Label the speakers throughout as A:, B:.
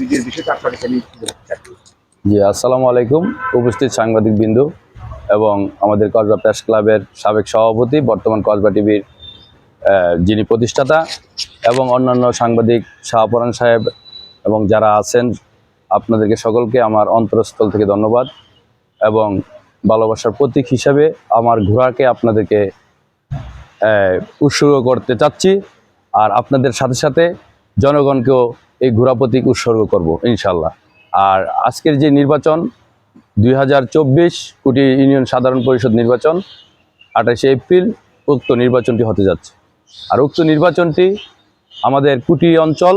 A: ব্রিজের বিষয়টা আপনার চাচ্ছি।
B: জি, আসসালামু আলাইকুম উপস্থিত সাংবাদিক বিন্দু এবং আমাদের কসবা প্রেস ক্লাবের সাবেক সভাপতি, বর্তমান কসবা টিভির যিনি প্রতিষ্ঠাতা এবং অন্যান্য সাংবাদিক শাহপরান সাহেব এবং যারা আছেন, আপনাদেরকে সকলকে আমার অন্তরস্থল থেকে ধন্যবাদ এবং ভালোবাসার প্রতীক হিসাবে আমার ঘোড়াকে আপনাদেরকে উৎসর্গ করতে চাচ্ছি আর আপনাদের সাথে সাথে জনগণকেও এই ঘোড়া প্রতীক উৎসর্গ করব ইনশাল্লাহ আর আজকের যে নির্বাচন, দুই হাজার চব্বিশ কোটি ইউনিয়ন সাধারণ পরিষদ নির্বাচন, আঠাশে এপ্রিল উক্ত নির্বাচনটি হতে যাচ্ছে। আর উক্ত নির্বাচনটি আমাদের কুটি অঞ্চল,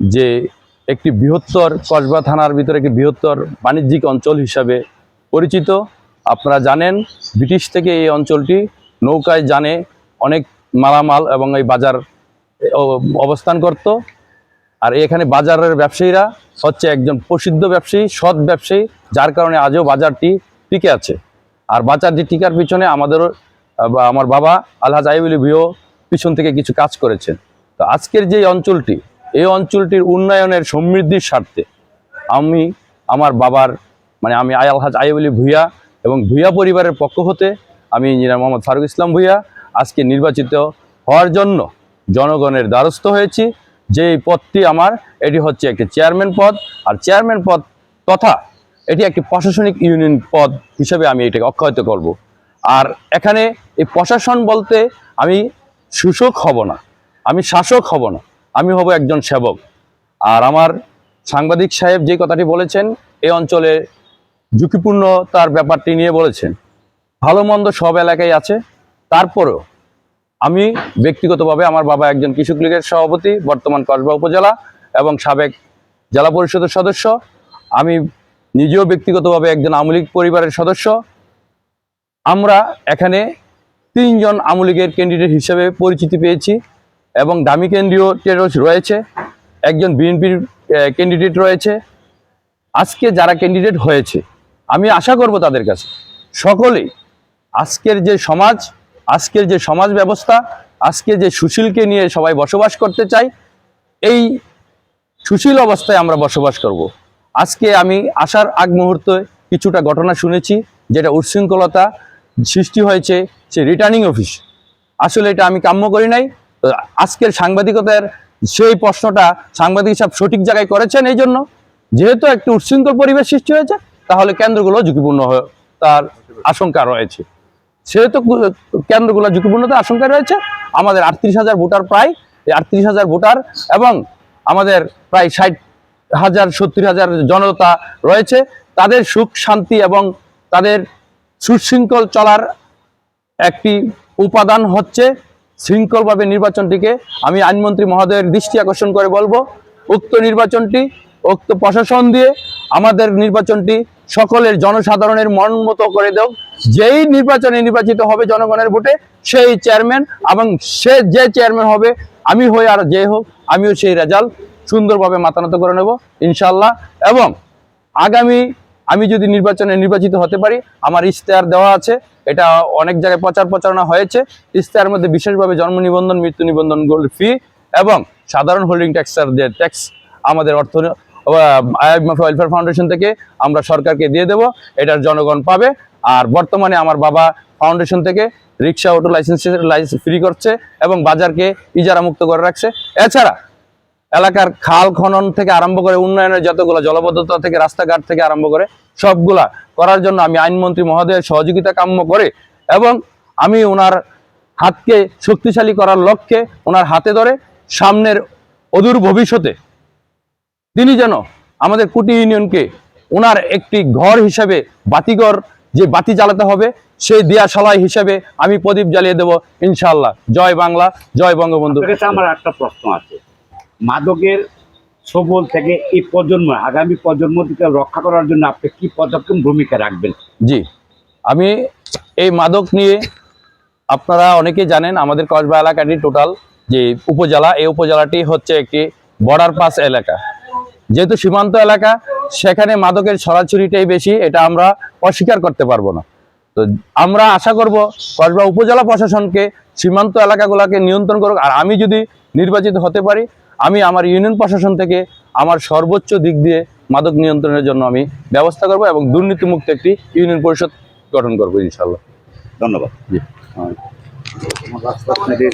B: যে একটি বৃহত্তর কসবা থানার ভিতরে একটি বৃহত্তর বাণিজ্যিক অঞ্চল হিসাবে পরিচিত। আপনারা জানেন, ব্রিটিশ থেকে এই অঞ্চলটি নৌকায় জানে অনেক মালামাল এবং এই বাজার অবস্থান করত। আর এখানে বাজারের ব্যবসায়ীরা হচ্ছে একজন প্রসিদ্ধ ব্যবসায়ী, সৎ ব্যবসায়ী, যার কারণে আজও বাজারটি টিকে আছে। আর বাজারটি টিকার পিছনে বা আমার বাবা আলহাজ আইবুলি ভিও পিছন থেকে কিছু কাজ করেছেন। তো আজকের যে অঞ্চলটি, এই অঞ্চলটির উন্নয়নের সমৃদ্ধির স্বার্থে আমি আমার বাবার মানে আমি আলহাজ আইবুলি ভুইয়া এবং ভুইয়া পরিবারের পক্ষ হতে আমি ইঞ্জিনিয়ার মোহাম্মদ ফারুক ইসলাম ভুইয়া আজকে নির্বাচিত হওয়ার জন্য জনগণের দ্বারস্থ হয়েছি। যে পদটি আমার, এটি হচ্ছে একটি চেয়ারম্যান পদ। আর চেয়ারম্যান পদ তথা এটি একটি প্রশাসনিক ইউনিয়ন পদ হিসেবে আমি এটাকে অক্ষয়িত করব। আর এখানে এই প্রশাসন বলতে আমি শোষক হব না, আমি শাসক হব না, আমি হব একজন সেবক। আর আমার সাংবাদিক সাহেব যে কথাটি বলেছেন, এই অঞ্চলে ঝুঁকিপূর্ণ তার ব্যাপারটি নিয়ে বলেছেন। ভালো মন্দ সব এলাকায় আছে, তারপরেও আমি ব্যক্তিগতভাবে আমার বাবা একজন কৃষক লীগের সভাপতি, বর্তমান কসবা উপজেলা এবং সাবেক জেলা পরিষদের সদস্য। আমি নিজেও ব্যক্তিগতভাবে একজন আওয়ামী পরিবারের সদস্য। আমরা এখানে তিনজন আওয়ামী লীগের ক্যান্ডিডেট হিসেবে পরিচিতি পেয়েছি এবং দামি কেন্দ্রীয় রয়েছে, একজন বিএনপির ক্যান্ডিডেট রয়েছে। আজকে যারা ক্যান্ডিডেট হয়েছে, আমি আশা করব তাদের কাছে, সকলেই আজকের যে সমাজ আজকের যে সমাজ ব্যবস্থা, আজকে যে সুশীলকে নিয়ে সবাই বসবাস করতে চাই, এই সুশীল অবস্থায় আমরা বসবাস করব। আজকে আমি আসার আগ মুহূর্তে কিছুটা ঘটনা শুনেছি, যেটা উচ্ছৃঙ্খলতা সৃষ্টি হয়েছে, সে রিটার্নিং অফিস আসলে এটা আমি কাম্য করি নাই। আজকের সাংবাদিকতার সেই প্রশ্নটা সাংবাদিক সাহেব সঠিক জায়গায় করেছেন এই জন্য। যেহেতু একটি উচ্ছৃঙ্খল পরিবেশ সৃষ্টি হয়েছে, তাহলে কেন্দ্রগুলো ঝুঁকিপূর্ণ হয়ে তার আশঙ্কা রয়েছে। সেহেতু কেন্দ্রগুলো ঝুঁকিপূর্ণতার আশঙ্কা রয়েছে। আমাদের আটত্রিশ হাজার ভোটার প্রায় আটত্রিশ হাজার ভোটার এবং আমাদের প্রায় ষাট হাজার, সত্তর হাজার জনতা রয়েছে। তাদের সুখ, শান্তি এবং তাদের সুশৃঙ্খল চলার একটি উপাদান হচ্ছে শৃঙ্খলভাবে নির্বাচনটিকে। আমি আইনমন্ত্রী মহোদয়ের দৃষ্টি আকর্ষণ করে বলব, উক্ত নির্বাচনটি, উক্ত প্রশাসন দিয়ে আমাদের নির্বাচনটি সকলের জনসাধারণের মন মতো করে দেও। যেই নির্বাচনে নির্বাচিত হবে জনগণের ভোটে, সেই চেয়ারম্যান এবং সে যে চেয়ারম্যান হবে, আমি হই আর যে হোক, আমিও সেই রেজাল্ট সুন্দরভাবে মাতানত করে নেব ইনশাল্লাহ এবং আগামী, আমি যদি নির্বাচনে নির্বাচিত হতে পারি, আমার ইশতেহার দেওয়া আছে, এটা অনেক জায়গায় প্রচার প্রচারণা হয়েছে, ইশতেহার মধ্যে বিশেষভাবে জন্ম নিবন্ধন, মৃত্যু নিবন্ধন গোল্ড ফি এবং সাধারণ হোল্ডিং ট্যাক্সের যে ট্যাক্স আমাদের অর্থ ওয়েলফেয়ার ফাউন্ডেশন থেকে আমরা সরকারকে দিয়ে দেব, এটার জনগণ পাবে। আর বর্তমানে আমার বাবা ফাউন্ডেশন থেকে rickshaw auto license license free করছে এবং বাজারকে ইজারা মুক্ত করে রাখছে। এছাড়া এলাকার খাল খনন থেকে আরম্ভ করে উন্নয়নের যতগুলো জলবদ্ধতা থেকে রাস্তাঘাট থেকে আরম্ভ করে সবগুলা করার জন্য আমি আইনমন্ত্রী মহোদয়ের সহযোগিতা কাম্য করে এবং আমি ওনার হাতকে শক্তিশালী করার লক্ষ্যে ওনার হাতে ধরে সামনের অদূর ভবিষ্যতে তিনি যেন আমাদের কুটি ইউনিয়নকে ওনার একটি ঘর হিসেবে বাতিঘর যে বাতি জ্বালাতে হবে সেই দিয়াশালাই হিসেবে আমি প্রদীপ জ্বালিয়ে দেব ইনশাল্লাহ জয় বাংলা জয় বঙ্গবন্ধু।
A: আমার একটা প্রশ্ন আছে। মাদকের সবল থেকে এই প্রজন্ম আগামী প্রজন্মটিকে রক্ষা করার জন্য আপনি কি পদক্ষেপ ভূমিকা রাখবেন?
B: জি। আমি এই মাদক নিয়ে আপনারা অনেকেই জানেন আমাদের কসবা এলাকাটি টোটাল যে উপজেলা এই উপজেলাটি হচ্ছে একটি বর্ডার পাস এলাকা। যেহেতু সীমান্ত এলাকা সেখানে মাদকের ছড়াছড়িটাই বেশি এটা আমরা অস্বীকার করতে পারব না। তো আমরা আশা করব কসবা উপজেলা প্রশাসনকে সীমান্ত এলাকাগুলোকে নিয়ন্ত্রণ করুক। আর আমি যদি নির্বাচিত হতে পারি আমি আমার ইউনিয়ন প্রশাসন থেকে আমার সর্বোচ্চ দিক দিয়ে মাদক নিয়ন্ত্রণের জন্য আমি ব্যবস্থা করব এবং দুর্নীতিমুক্ত একটি ইউনিয়ন পরিষদ গঠন করব ইনশাল্লাহ
A: ধন্যবাদ।
B: জি।